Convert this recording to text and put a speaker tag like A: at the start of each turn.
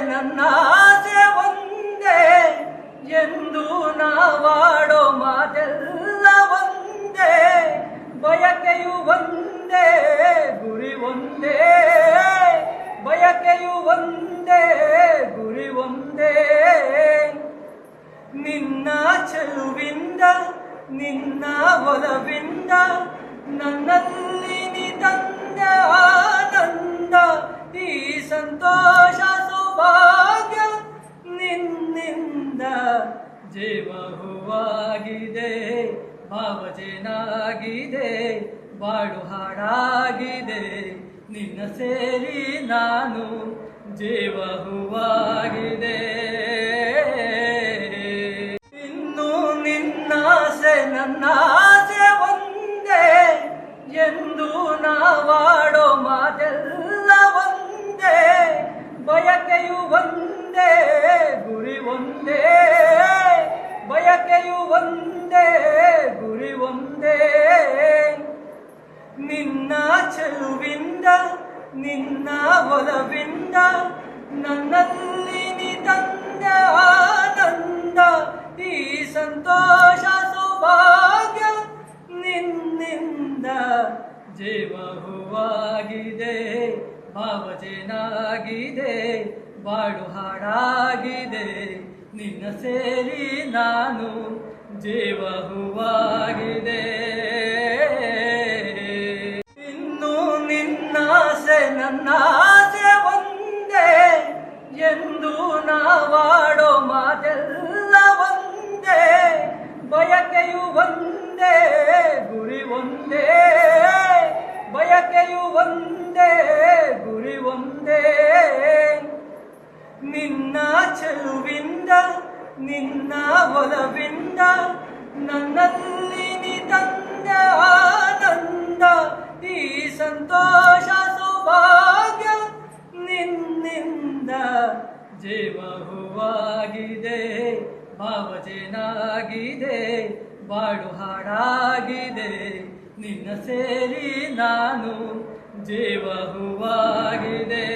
A: ನನ್ನ ಆಸೆ ಒಂದೇ ಎಂದು ನಾವಾಡೋ ಮಾತೆಲ್ಲ ಒಂದೇ, ಬಯಕೆಯು ಒಂದೇ, ಗುರಿ ಒಂದೇ. ಬಯಕೆಯು ಒಂದೇ, ಗುರಿ ಒಂದೇ. ನಿನ್ನ ಚೆಲುವಿಂದ, ನಿನ್ನ ಒಲವಿಂದ, ನನ್ನಲ್ಲಿ ತಂದ ಆನಂದ, ಈ ಸಂತೋಷ ಜೀವ ಹೂವಾಗಿದೆ ಭಾವಜೇನಾಗಿದೆ ಬಾಳು ಹಾಡಾಗಿದೆ ನಿನ್ನ ಸೇರಿ ನಾನು ಜೀವ ಹೂವಾಗಿದೆ ಬಯಕೆಯು ಒಂದೇ, ಗುರಿ ಒಂದೇ. ನಿನ್ನ ಚೆಲುವಿಂದ, ನಿನ್ನ ಒಲವಿಂದ, ನನ್ನಲ್ಲಿ ನೀ ತಂದ ಆನಂದ, ಈ ಸಂತೋಷ ಸೌಭಾಗ್ಯ ನಿನ್ನಿಂದ ಜೀವ ಹೂವಾಗಿದೆ, ಭಾವಜೇನಾಗಿದೆ. ಬಾಳು ಹಾಡಾಗಿದೆ. ನಿನ್ನ ಸೇರಿ ನಾನು ಜೀವ ಹೂವಾಗಿದೆ ಇನ್ನು ನಿನ್ನಾಸೆ ನನ್ನ ಆಸೆ ಒಂದೇ. ಎಂದು ನಾವಾಡೋ ಮಾತೆಲ್ಲ ಒಂದೇ. ಬಯಕೆಯು ಒಂದೇ, ಗುರಿ ಒಂದೇ. ಬಯಕೆಯು ಒಂದೇ, ಗುರಿ ಒಂದೇ. ನಿನ್ನ ಚೆಲುವಿಂದ, ನಿನ್ನ ಒಲವಿಂದ, ನನ್ನಲ್ಲಿ ನೀ ತಂದ ಆನಂದ, ಈ ಸಂತೋಷ ಸೌಭಾಗ್ಯ ನಿನ್ನಿಂದ ಜೀವ ಹೂವಾಗಿದೆ ಭಾವಜೇನಾಗಿದೆ, ಬಾಳು ಹಾಡಾಗಿದೆ. ನಿನ್ನ ಸೇರಿ ನಾನು ಜೀವ ಹೂವಾಗಿದೆ